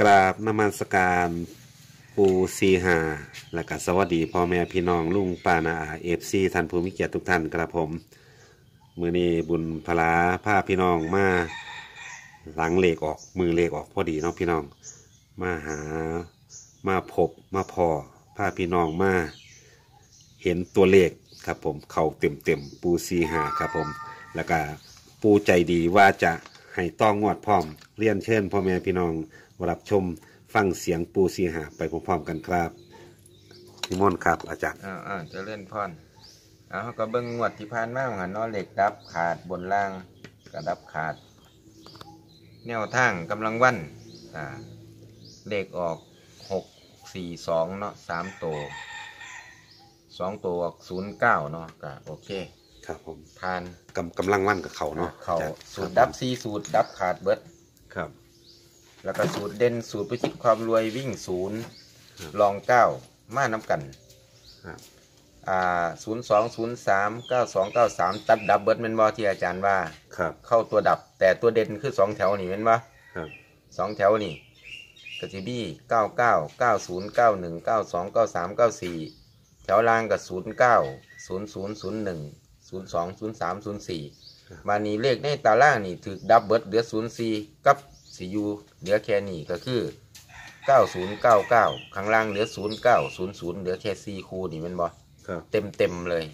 กราบนมัสการปูซีหาและก็สวัสดีพ่อแม่พี่น้องลุงป้านาอาเอฟซีท่านผู้มีเกียรติทุกท่านครับผมมือนี้บุญพลาผ้าพี่น้องมาหลังเลขออกมือเลขออกพอดีเนาะพี่น้อง มาหามาพบมาพอผ้าพี่น้องมาเห็นตัวเลขครับผมเข่าเต็มเต็มปูซีหาครับผม แล้วก็ปูใจดีว่าจะให้ต้องงวดพร้อมเรียนเชิญพ่อแม่พี่น้อง รับชมฟังเสียงปูซีหาไปพร้อมๆกันครับนิมนต์ครับ อาจารย์อ่าอ่าเจะเล่นพอนเอาเขาก็เบิ่งงวดที่ผ่านมาหันเนาะเหล็กดับขาดบนล่างก็ดับขาด แนวทางกำลังวันอ่าเลขออกหกสี่สองเนาะสามตัวสองตัวออกศูนย์เก้าเนาะก็โอเค ครับผมผ่านกำกำลังวันกับเขาเนาะเขาอจรย์สูตรดับสี่สูตรดับขาดเบิดครับ แล้วก็สูตรเด่นสูตรประชิดความรวยวิ่งศูนย์ครับลองเก้ามาน้ำกันครับอ่าศูนย์สองศูนย์สามเก้าสองเก้าสามตัดดับเบิดเป็นบอที่อาจารย์ว่าครับเข้าตัวดับ แต่ตัวเด่นคือสองแถวนี่เป็นบ่ครับสองแถวนี่กสิบี้เก้าเก้าเก้าศูนย์เก้าหนึ่งเก้าสองเก้าสามเก้าสี่แถวล่างกับศูนย์เก้าศูนย์ศูนย์ศูนย์หนึ่งศูนย์สองศูนย์สามศูนย์สี่มานี่เลขในตาล่างนี่ถือดับเบิดเหลือศูนย์สี่กับ สี่ยูเหลือแค่นี้ก็คือเก้าศูนย์เก้าเก้าข้างล่างเหลือศูนย์เก้าศูนย์ศูนย์เหลือแค่สี่คูนี่เป็นบ่ครับ เต็มเต็มๆเลย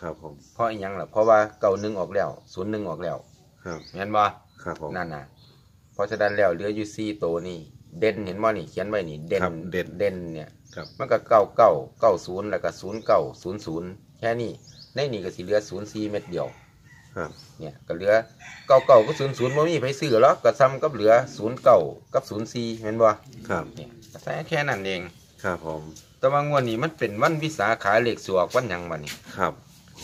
ครับผม เพราะอีหยังล่ะเพราะว่าเก่าหนึ่งออกแล้วศูนย์หนึ่งออกแล้วครับเห็นบ่ ครับผม นั่นน่ะ เพราะฉะนั้นแล้วเหลืออยู่สี่ตัวนี่ เด่นเห็นบ่นี่เขียนไว้นี่ เด่นครับเด่นเด่น เนี่ย ครับ มันก็เก้าเก้าเก้าศูนย์แล้วก็ศูนย์เก้าศูนย์ศูนย์แค่นี้ในนี่ก็สิเหลือศูนย์สี่เม็ดเดียว ครับ เนี่ยก็เหลือเก้าเก้าก็ศูนย์ศูนย์บ่มีไผซื้อหรอกก็ซ้ำกับเหลือศูนย์เก้ากับศูนย์สี่เห็นบ่ครับเนี่ยก็แค่แค่นั้นเอง ครับผม แต่ว่างวดนี้มันเป็นวันวิสาขาเลขสวกวันหยังบัดนี้ครับ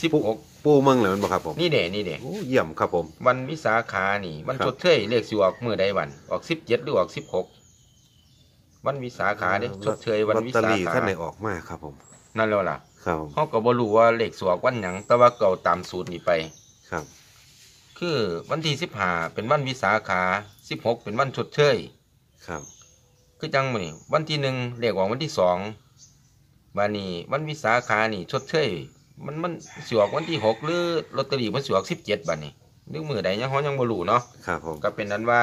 สิบหกปูเมืองเหรอมันบ่ครับผมนี่เด้นี่เด้โอ้เยี่ยมครับผม วันวิสาขานี่วันครับชดเชยเลขสิออกมือใดวัน ออกสิบเจ็ดหรือออกสิบหกวันวิสาขาเด้ชดเชยวันวิลอตเตอสารี่ขาท่านไหนออกมาครับผม นั่นแล้วล่ะ ครับผมเขาก็บ่รู้ว่าเลขสวกวันหยังแต่ว่าเก่าตามสูตรนี่ไป ครับ คือวันที่สิบห้าเป็นวันวิสาขาสิบหกเป็นวันชดเชยครับ คือจังมื้อนี้วันที่หนึ่งเลขออกวันที่สองวันนี้วันวิสาขานี่ชดเชยมันมันสิออกวันที่หกหรือลอตเตอรี่มันสิออกสิบเจ็ดบัดนี้หรือมือใดยังเขายังบ่รู้เนาะครับผมก็เป็นนั้นว่า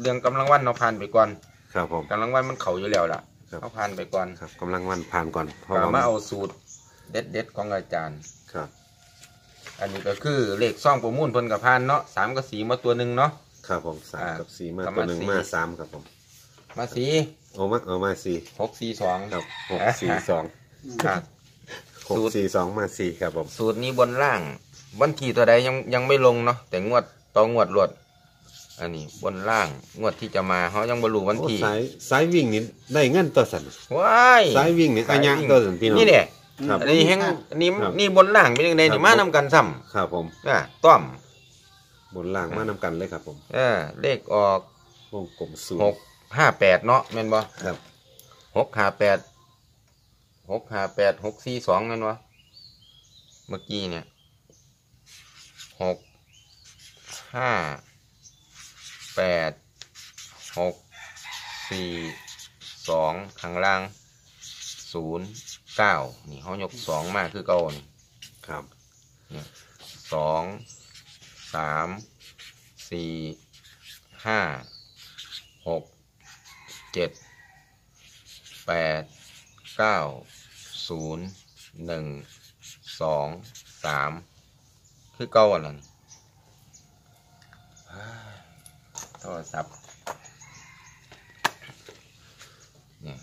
เรื่องกำลังวันเราผ่านไปก่อน ครับผมกำลังวันมันเขาอยู่แล้วล่ะครับเขาผ่านไปก่อนครับกำลังวันผ่านก่อนเพราะก็ว่ามาเอาสูตรเด็ดเด็ดๆของอาจารย์ครับ อันนี้ก็คือเลขซ่องประมูลเพิ่นกับผ่านเนาะสามกับสีมาตัวหนึ่งเนาะ ครับผมสามอ่ากับสี่มาประมาณตัวหนึ่งสี่มาสามครับผมมาสีโอ้มาเอามาสี่หกสี่สอง ครับหกสี่สองอะ หกสูตร สี่สองมาสี่ครับผมสูตรนี้บนล่างวันที่ตัวใดยังยังไม่ลงเนาะแต่งวดต่องวดรวดอันนี้บนล่างงวดที่จะมาเขายังบรรลุวันโอ้ที่สายสายวิ่งนี่ได้เงินตัวสันว้ายสายวิ่งนี่อัญญะตัวสันพี่น้องนี่เนี่ย ครับ อันนี้แห้งอันนี้ครับนี่บนล่างเป็นยังไงครันี่บมานำกันซ้ำครับผมอะต้อมบนล่างมานำกันเลยครับผมเออเลขออกวงกลมสูหกห้าแปดเนาะแม่นบ่ครับ หกห้าแปดหกห้าแปดหกสี่สองแม่นบ่เมื่อกี้เนี่ยหกห้าแปดหกสี่สองข้างล่างศูนย์ เก้านี่เขายกสองมาคือเก่านี่ครับสองสามสี่ห้าหกเจ็ดแปดเก้าศูนย์หนึ่งสองสามคือเก้าอันนั้นอ้ายโทรศัพท์เนี่ย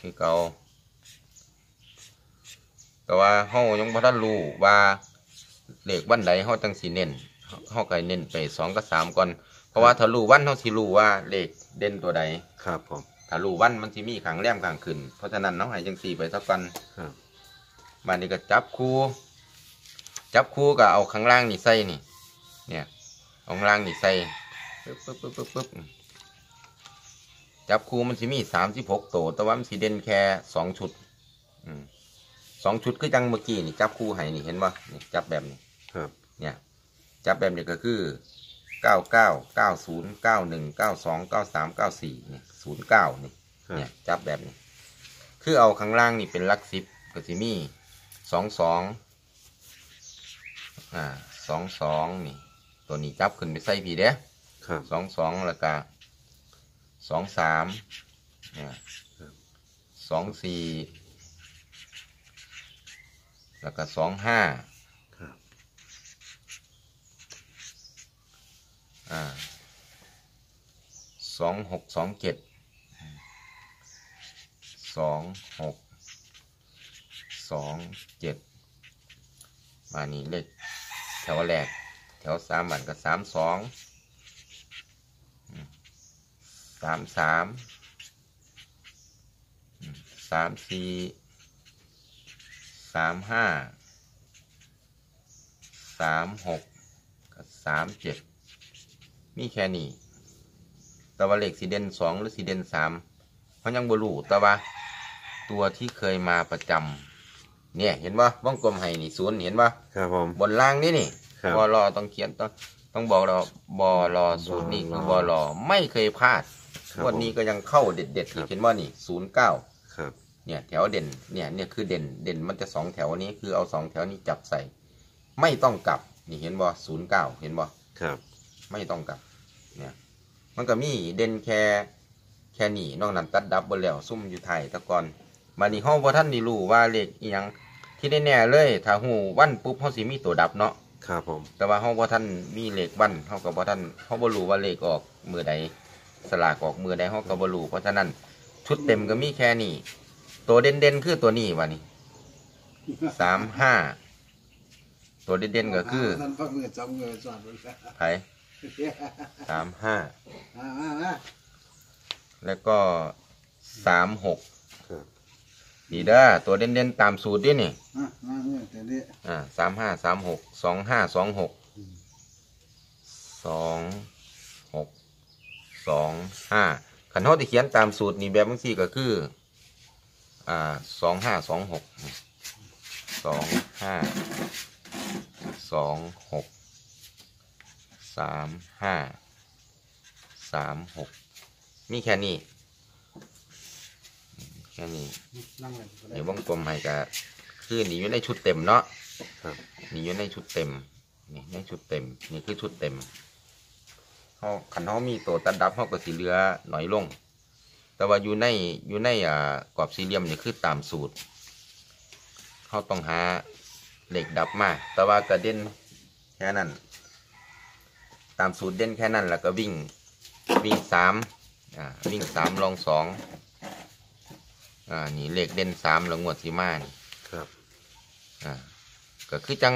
คือเก้า แต่ว่าเฮายังบ่ทันรู้ว่าเลขวันใดเขาจังสีเน้นเขาก็เน้นไปสองกับสามก่อน เพราะว่าถ้ารู้วันเขาสิรู้ว่าเลขเด่นตัวใดครับผม ถ้ารู้วันมันสิมีขังแรมขังขึ้น เพราะฉะนั้นน้องให้จังสีไปสักกันครับบันนี้ก็จับคู่ จับคู่ก็เอาข้างล่างนี่ใส่นี่ เนี่ยเอาข้างล่างนี่ใส่ปึ๊บปึ๊บปึ๊บปึ๊บปึ๊บจับคู่มันสิมีสามสิบหกตัวแต่ว่ามันสิเด่นแค่สองชุด อืม สองชุดคือจังเมื่อกี้นี่จับคู่ให้นี่เห็นป่ะนี่จับแบบนี้ครับ เนี่ยจับแบบนี้ก็คือเก้าเก้าเก้าศูนย์เก้าหนึ่งเก้าสองเก้าสามเก้าสี่เนี่ยศูนย์เก้านี่ครับเนี่ยจับแบบนี้ คือเอาข้างล่างนี่เป็นหลักสิบก็สิมีสองสองอ่าสองสองนี่ ตัวนี้จับขึ้นไปใส่ผีเด้ครับสองสองแล้วก็สองสามเนี่ยครับสองสี่ แล้วก็สองห้าครับอ่าสองหกสองเจ็ดสองหกสองเจ็ดมานี่เลขแถวแรก แถวสามบันก็สามสองอืมสามสามอืมสามสี่ สามห้าสามหกกับสามเจ็ดมีแค่นี้แต่ว่าเลขสีเด่นสองหรือสีเด่นสามเพราะยังบรูแต่ว่าตัวที่เคยมาประจำเนี่ยเห็นปะว่องกลมให้นี่ศูนย์เห็นปะครับผมบนล่างนี่นี่ครับบอรอต้องเขียนต้องต้องบอกเราบอรอศูนย์นี่คือบอรอไม่เคยพลาดครับวันนี้ก็ยังเข้าเด็ดเด็ดๆครัอีบกเห็นว่านี่ศูนย์เก้าครับ เนี่ยแถวเด่นเนี่ยเนี่ยคือเด่นเด่นมันจะสองแถวนี้คือเอาสองแถวนี้จับใส่ ไม่ต้องกลับนี่เห็นบ่ศูนย์เก้าเห็นบ่ครับ ไม่ต้องกลับเนี่ยมันก็มีเด่นแค่แค่นี้นอกนั้นตัดดับบนแล้วซุ่มอยู่ไทยแตะกอนมานี่ห้องว่าท่านนี่รู้ว่าเลขอีหยังที่แน่ๆเลยถ้าหูวันปุ๊บเขาสิมีตัวดับเนาะครับผม แต่ว่าห้องว่าท่านมีเลขวันเขากับว่าท่านเขาบ่รู้ว่าเลขออกมือใดสลากออกมือใดเขาก็บ่รู้เพราะฉะนั้นชุดเต็มก็มีแค่นี้ ตัวเด่นๆคือตัวนี้วะนี่สามห้าตัวเด่นๆก็คือท่านพักเงินจำเงินสอนไปแล้วไผสามห้ามามามาแล้วก็สามหกครับดีเด้อตัวเด่นๆตามสูตรดินี่ มามาเงินแต่นี้อ่าสามห้าสามหกสองห้าสองหกสองหกสองห้าขันเขาที่เขียนตามสูตรนี่แบบบางทีก็คือ อ่าสองห้าสองหกสองห้าสองหกสามห้าสามหกมีแค่นี้ แค่นี้ นั่งเลยเดี๋ยววงกลมให้ก็คือนี่อยู่ในชุดเต็มเนาะครับนี่อยู่ในชุดเต็ม นี่ในชุดเต็ม นี่คือชุดเต็มเขาขันเขามีตัวตัดดับเขาก็สีเหลือหน่อยลง แต่ว่าอยู่ในอยู่ในอ่ากรอบสี่เหลี่ยมนี่คือตามสูตรเขาต้องหาเหล็กดับมา แต่ว่ากระเด็นแค่นั้น ตามสูตรเด่นแค่นั้นแล้วก็วิ่งวิ่งสามอ่าวิ่งสามลองสองอ่านี่เลขเด่นสามแล้วงวดสีมานี่ครับ อ่าก็คือจัง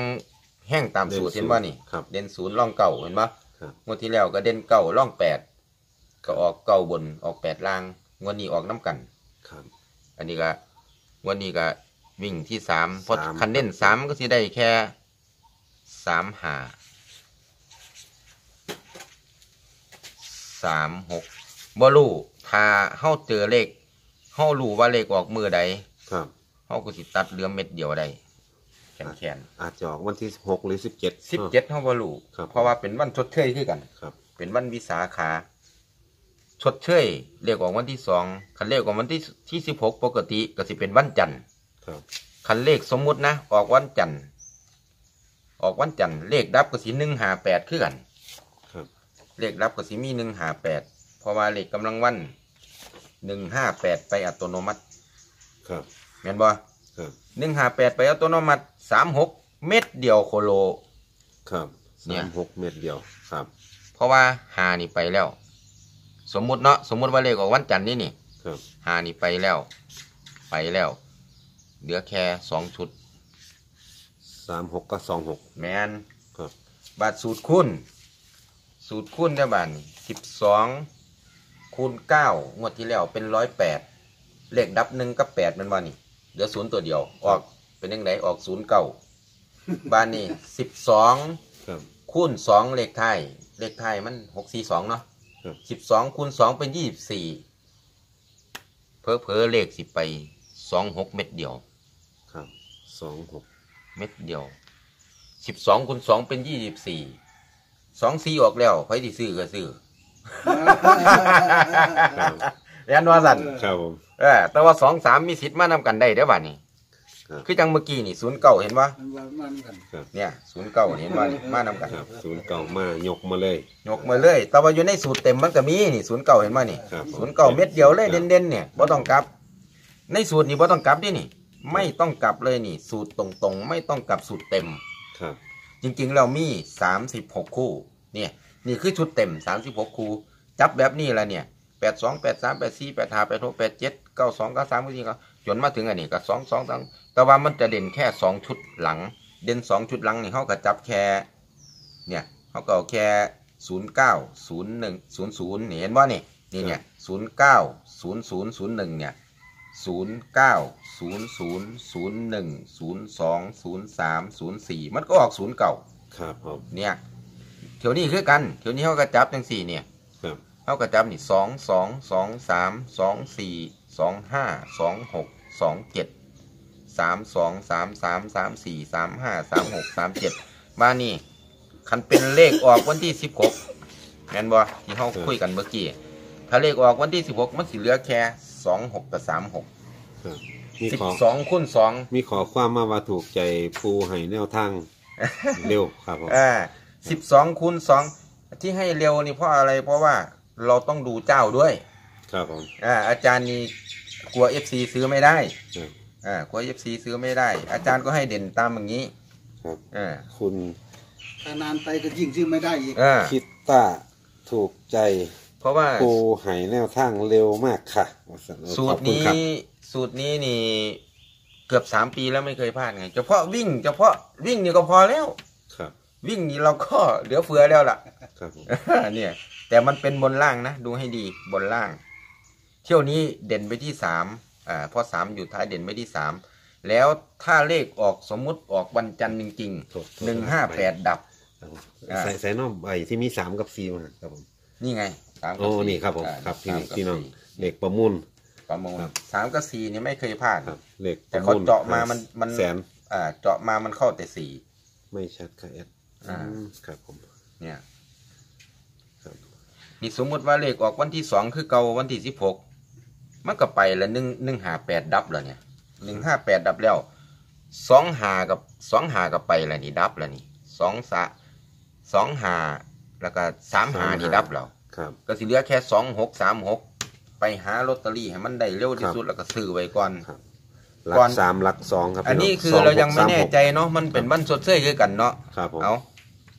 แห้งตามสูตรเด่นศูนย์เห็นว่านี่ครับ เด่นศูนย์ร่องเก่าเห็นปะครับงวดที่แล้วก็เด่นเก่าร่องแปดก็ออกเก่าบนออกแปดล่าง งวดนี้ออกน้ำกัน ครับ อันนี้ก็งวดนี้ก็วิ่งที่สามเพราะสาม คันเด่นสามก็สิได้แค่สามหาสามหกบ่รู้ถ้าเฮาเจอเลขเฮารู้ว่าเลขออกมือใดครับ เฮาก็สิตัดเหลือเม็ดเดียวได้แขนแขนอาจจะออกวันที่หกหรือสิบเจ็ด สิบเจ็ดเฮาบ่รู้ครับ เพราะว่าเป็นวันชดเชยคือกัน ครับ เป็นวันวิสาขา ชดเชยเรียกออกวันที่สองคันเลขออกวันที่ที่สิบหกปกติก็สิเป็นวันจันทร์ครับคันเลขสมมุตินะ ออกวันจันทร์ออกวันจันทร์เลขดับก็สิหนึ่งหาแปดคือกันครับเลขดับก็สิมีหนึ่งหาแปดเพราะว่าเลขกำลังวันหนึ่งห้าแปดไปอัตโนมัติครับแม่นบ่ครับหนึ่งหาแปดไปอัตโนมัติสามหกเม็ดเดียวโคโล ครับเนี่สาย มหกเม็ดเดียวครับ เพราะว่าหานี่ไปแล้ว สมมุติเนาะสมมุติว่าเลขออกวันจันทร์นี่นี่ครับหานี่ไปแล้ว ไปแล้ว เหลือแค่สองชุด สามหกก็สองหกแมนครับบาทสูตรคูณสูตรคูณได้บาทสิบสองคูณเก้างวดที่แล้วเป็นร้อยแปดเลขดับหนึ่งกับแปดมันว่านี่เหลือศูนย์ตัวเดียว ออกเป็นยังไงออกศูนย์เก้าบานนี่สิบสองครับคูณสองเลขไทายเลขไทายมันหกสี่สองเนาะครับ สิบสองคูณสองเป็นยี่สิบสี่เพอเพอๆเลขสิไปสองหกเม็ดเดียว ครับสองหกเม็ดเดียวสิบสองคูณสองเป็นยี่สิบสี่สองสี่ออกแล้วใครที่ซื้อก็ซื้อครับเรียนว่าสันครับผมเออแต่ว่าสองสามมีสิทธิ์มานำกันได้เด้อบัดนี้ ครับคือจังเมื่อกี้นี่ศูนย์เก้าเห็นว่ามันว่ามันกันเนี่ยศูนย์เก้าเห็นว่านี่มานำกันครับศูนย์เก่ามายกมาเลย ยกมาเลยแต่ว่าอยู่ในสูตรเต็มมันก็มีนี่ศูนย์เก้าเห็นว่านี่ครับ ศูนย์เก้าเม็ดเดียวเลยครับเด่นๆเนี่ยบ่ต้องกลับ ในสูตรนี่บ่ต้องกลับดินี่ ไม่ต้องกลับเลยนี่ สูตรตรงๆ ไม่ต้องกลับสูตรเต็ม ครับ จริงๆ เรามี 36 คู่ เนี่ย นี่คือชุดเต็ม 36 คู่ จับแบบนี้ละเนี่ย 82 83 84 85 86 87 92 93 94ก็ จนมาถึงอันนี้ก็2 2 2แต่ว่ามันจะเด่นแค่2ชุดหลัง เด่น2ชุดหลังนี่เขาก็จับแค่เนี่ยเขาก็เอาแค่09 01 00นี่เห็นว่านี่นี่เนี่ย09 00 01เนี่ย09 00 01 02 03 04มันก็ออก09ครับผมเนี่ยเที่ยวนี้คือกันเที่ยวนี้เขาก็จับจังสี่เนี่ยครับเขาก็จับนี่สองสองสองสามสองสี่สองห้าสองหก สองเจ็ดสามสองสามสามสามสี่สามห้าสามหกสามเจ็ดมานี่คันเป็นเลขออกวันที่สิบหกแม่นบ่ที่เขาคุยกันเมื่อกี้ถ้าเลขออกวันที่สิบหกมันสิเหลือแค่สองหกกับสามหกครับมีสิบขอสองคูณสองมีขอความมาว่าถูกใจปูให้แนวทางเร็วครับผมอ่าสิบสองคูณสองที่ให้เร็วนี่เพราะอะไรเพราะว่าเราต้องดูเจ้าด้วย ครับผม อ่าอาจารย์นี่ กลัวเอฟซีซื้อไม่ได้ครับอ่ากลัวเอฟซีซื้อไม่ได้ อาจารย์ก็ให้เด่นตามอย่างนี้ครับอ่าคุณถ้านานไปก็ยิ่งซื้อไม่ได้อีกอ่าคิดต้าถูกใจเพราะว่าปูให้แนวทางเร็วมากค่ะสูขตอบรคุณนี้ครับสูตรนี้นี่เกือบสามปีแล้วไม่เคยพลาดไง เฉพาะวิ่ง เฉพาะวิ่งนี่ก็พอแล้วครับ วิ่งนี่เราก็เหลือเฟือแล้วล่ะ ครับผมเนี่ย แต่มันเป็นบนล่างนะ ดูให้ดีบนล่าง เที่ยวนี้เด่นไปที่สามอ่าเพราะสามอยู่ท้ายเด่นไปที่สามแล้วถ้าเลขออกสมมุติออกวันจันทร์จริงโทษๆหนึ่งห้าแปดดับ ครับผมอ่า ใส่ใส่น้องใบที่มีสามกับสี่มาครับผม นี่ไงสามกัโอ้บสี่นี่ครับผมอ่าครับพี่สามกับพี่น้องสี่เด็กประมูล ประมูลครับ สามกับสี่นี่ไม่เคยพลาด ครับเหล็กแต่เขาเจาะมามันมัน แสนอ่าเจาะมามันเข้าแต่สี่ ไม่ชัดค่ะแอดอ่า อืมครับผมเนี่ย ครับนี่สมมติว่าเลขออกวันที่สองคือเก่าวันที่สิบหก มันก็ไปละหนึ่งหนึ่งหาแปดดับแล้วเนี่ยหนึ่งห้าแปดดับแล้วสองหากับสองหากับไปละนี่ดับแล้วนี่สองสะสองหาแล้วก็สามหานี่ดับแล้วครับ ก็สิเหลือแค่สองหกสามหกไปหาลอตเตอรี่ให้มันได้เร็วที่ครับสุดแล้วก็ซื้อไว้ก่อนหลัก่กอนสามหลักสองครับ อันนี้พี่คือสงเราหกยังไม่สาแน่หกใจเนาะมันเป็นวันสดเชยคือกันเนาะครับผมเอา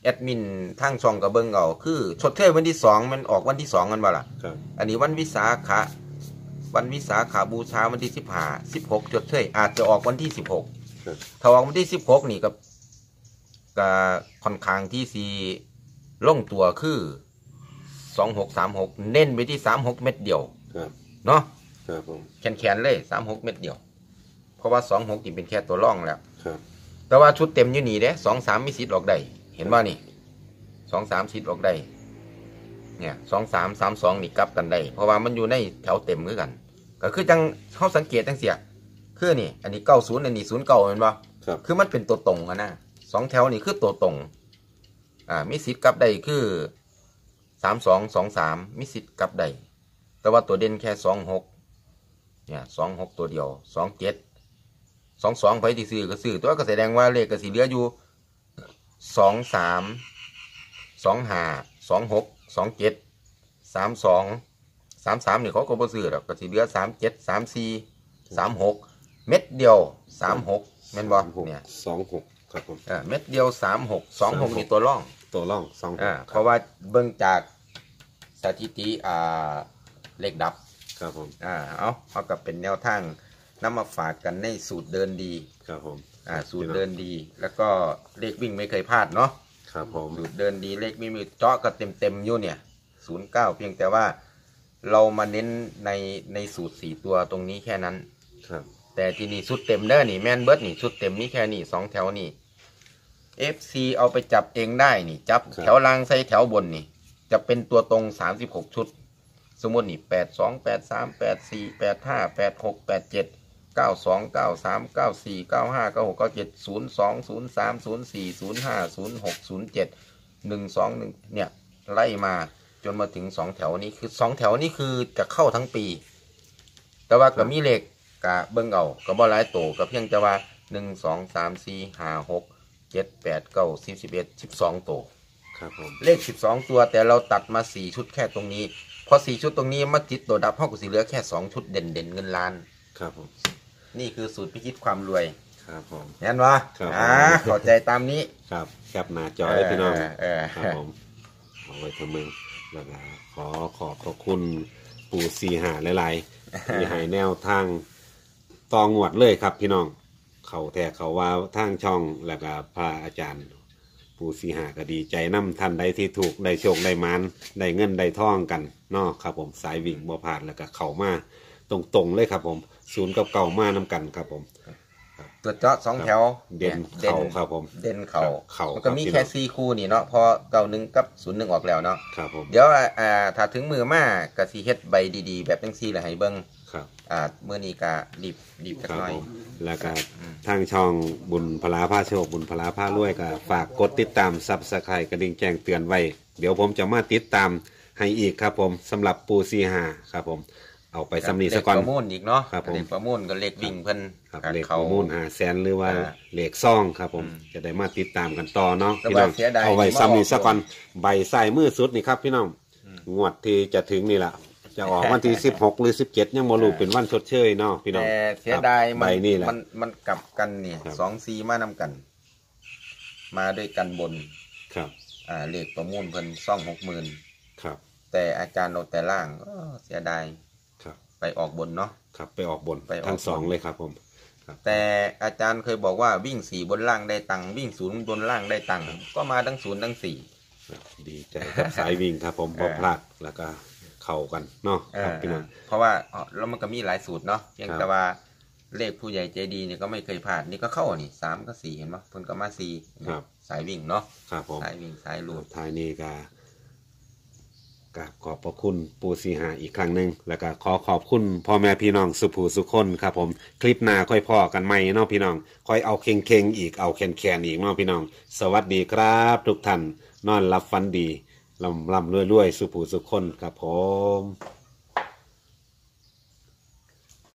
แอดมินทางช่องกับเบิงเอาคือชดเชยวันที่สองมันออกวันที่สองกันบ่ล่ะครับอันนี้วันวิสาขะ วันวิสาขาบูชาวันที่สิบห้าสิบหกชดเชยอาจจะออกวันที่สิบหกครับ ถ้าออกวันที่สิบหกนี่ก็ก็ค่อนข้างที่สีลงตัวคือสองหกสามหกเน้นไปที่สามหกเม็ดเดียวครับเนาะครับผมแขนๆเลยสามหกเม็ดเดียว เพราะว่าสองหกนี่เป็นแค่ตัวร่องแล้ว ครับแต่ว่าชุดเต็มอยู่นี่เด้สองสามมีสิทธิ์ออกได้เห็นว่านี่สองสามสิทธิ์ออกได้ เนี่ยสองสามสามสองนี่กลับกันได้ เพราะว่ามันอยู่ในแถวเต็มคือกัน ก็คือจังเขาสังเกตจังเสียคือนี่ อันนี้เก้าศูนย์อันนี้ศูนย์เก้าเห็นปะครับคือมันเป็นตัวตรงอะนะสองแถวนี่คือตัวตรง อ่า มีสิทธิ์กลับได้คือสามสองสองสามมีสิทธิ์กลับได้แต่ว่าตัวเด่นแค่สองหกเนี่ยสองหกตัวเดียวสองเจ็ดสองสองไปที่ซื้อก็ซื้อตัวก็แสดงว่าเลขก็สีเหลืออยู่สองสามสองห้าสองหก สองเจ็ดสามสองสามสามนี่เขาก็บ่ซื้อหรอกก็สีเหลือสามเจ็ดสามสี่สามหกเม็ดเดียวสามหกแม่นบ่สามหกเนี่ยสองหกครับผมเออเม็ดเดียวสามหกสองหกนี่ตัวร่องตัวร่องสองหกอ่าคเพรับราะว่าเบิ่งจากสถิติอ่าเลขดับครับผมอ่าเอาเขากับเป็นแนวทางนำมาฝากกันในสูตรเดินดีครับผมอ่าสูตรเดินดี แล้วก็เลขวิ่งไม่เคยพลาดเนาะ ครับผมสูตรเดินดีเลขวิ่งมีเจาะก็เต็มเต็มๆอยู่เนี่ยศูนย์เก้าเพียงแต่ว่าเรามาเน้นในในสูตรสี่ตัวตรงนี้แค่นั้น ครับ แต่ที่นี่ชุดเต็มเด้อนี่แมนเบิร์ดนี่ชุดเต็มนี่แค่นี่สองแถวนี่ FC เอาไปจับเองได้นี่ จับแถวล่างใส่แถวบนนี่ จะเป็นตัวตรงสามสิบหกชุด สมมตินี่แปดสองแปดสามแปดสี่แปดห้าแปดหกแปดเจ็ด เก้าสองเก้าสามเก้าสี่เก้าห้าเก้าหกเก้าเจ็ดศูนย์สองศูนย์สามศูนย์สี่ศูนย์ห้าศูนย์หกศูนย์เจ็ดหนึ่งสองหนึ่งเนี่ยไล่มาจนมาถึงสองแถวนี้คือสองแถวนี้คือจะเข้าทั้งปี แต่ว่าก็มีเลขกะเบิ่งเอาก็บ่หลายโตก็เพียงแต่ว่าหนึ่งสองสามสี่ห้าหกเจ็ดแปดเก้าสิบสิบเอ็ดสิบสองโตครับผมเลขสิบสองตัวแต่เราตัดมาสี่ชุดแค่ตรงนี้ พอสี่ชุดตรงนี้มาจิตตัวดับห้องก็สิเหลือแค่สองชุดเด่นเด่นๆเงินล้าน ครับผม นี่คือสูตรพิชิตความรวยครับผมเห็นวะครับ อ่าเข้าใจตามนี้ ครับแคปหน้าจอได้พี่น้องเออเออ ครับผมเอาไว้ทำมึงแล้วก็ขอขอบพระคุณปู่สีหาหลายๆที่ให้แนวทางตองวดเลยครับพี่น้อง เขาแต่เขาว่าทางช่องแล้วก็พระอาจารย์ ปู่สีหาก็ดีใจน้ำท่านใดที่ถูกได้โชคได้หมันได้เงินได้ทองกันเนาะครับผมสายวิ่งบ่ผ่านแล้วก็เข้ามาตรงๆเลยครับผม ศูนย์กับเก่ามาน้กันครับผม ตัวเจาะสองแถวเด่นเด่นเข่าครับผม เด่นเข่าเข่ามันก็มีครับพี่แค่น้องสี่คู่นี่เนาะพอเก่าหนึ่งกับศูนย์หนึ่งออกแล้วเนาะครับผมเดี๋ยวอ่าถ้าถึงมือมากกะสีเฮ็ดใบดีๆ แบบจังซี่แหละให้เบิ่งครับ อ่าเมื่อนี้กะรีบรีบจักครับหน่อย ผมแล้วก็ทางช่องบุญพลาผ้าโชคบุญพลาผ้ารวยก็ฝากกดติดตามซับสไครต์กระดิ่งแจ้งเตือนไว้ เดี๋ยวผมจะมาติดตามให้อีกครับผมสำหรับปูซีหาครับผม เอาไปสำนีสะก่อน เลขประมูลอีกเนาะครับผม เลขประมูลก็เลขวิ่งเพิ่นครับก็เลขเขา ประมูลหาแสนหรือว่าอ่าเลขซ่องครับผมอืมจะได้มาติดตามกันต่อเนาะแต่พี่ว่าน้องเสียดายเอาไว้ที่มาสำนีออกสะก่อนใบใส่มือสุดนี่ครับพี่น้องงวดที่จะถึงนี่แหละจะออกวันที่ 16 หรือ 17 ยังบ่รู้เป็นวันชดเชยเนาะพี่น้องแต่เสียดายใบมันนี่แหละ มันมันกลับกันนี่ครับ สองซีมานำกัน มาด้วยกันบน ครับอ่าเลขประมูลเพิ่นซ่องหกหมื่นครับ แต่อาจารย์เอาแต่ล่างอ้อเสียดายครับ ไปออกบนเนาะ ครับไปออกบนไปออกทั้งสองบน เลยครับผม แต่อาจารย์เคยบอกว่าวิ่งสี่บนล่างได้ตังค์วิ่งศูนย์บนล่างได้ตังค์ก็มาทั้งศูนย์ทั้งสี่ครับดีใจกับสายวิ่งครับผมเอบ่อพลาดแล้วก็เข้ากันเนาะเอครับอพี่น้อง เพราะว่าอ๋อแล้วมันก็มีหลายสูตรเนาะเพียงครับ แต่ว่าเลขผู้ใหญ่ใจดีเนี่ยก็ไม่เคยพลาดนี่ก็เข้านี่สามก็สี่เห็นปะเพิ่นก็มาสี่ครับสายวิ่งเนาะครับผมสายวิ่งสายลูดท้ายนี้ก็ กราบขอบพระคุณปูสีหาอีกครั้งหนึ่งแล้วก็ขอขอบคุณพ่อแม่พี่น้องสุภูสุคนครับผมคลิปหน้าค่อยพ่อกันใหม่เนาะพี่น้องค่อยเอาเค็งๆอีกเอาแคนๆอีกเนาะพี่น้อง สวัสดีครับ ทุกท่านนอนรับฟันดีลำลำรวยๆสุภูสุคนครับผม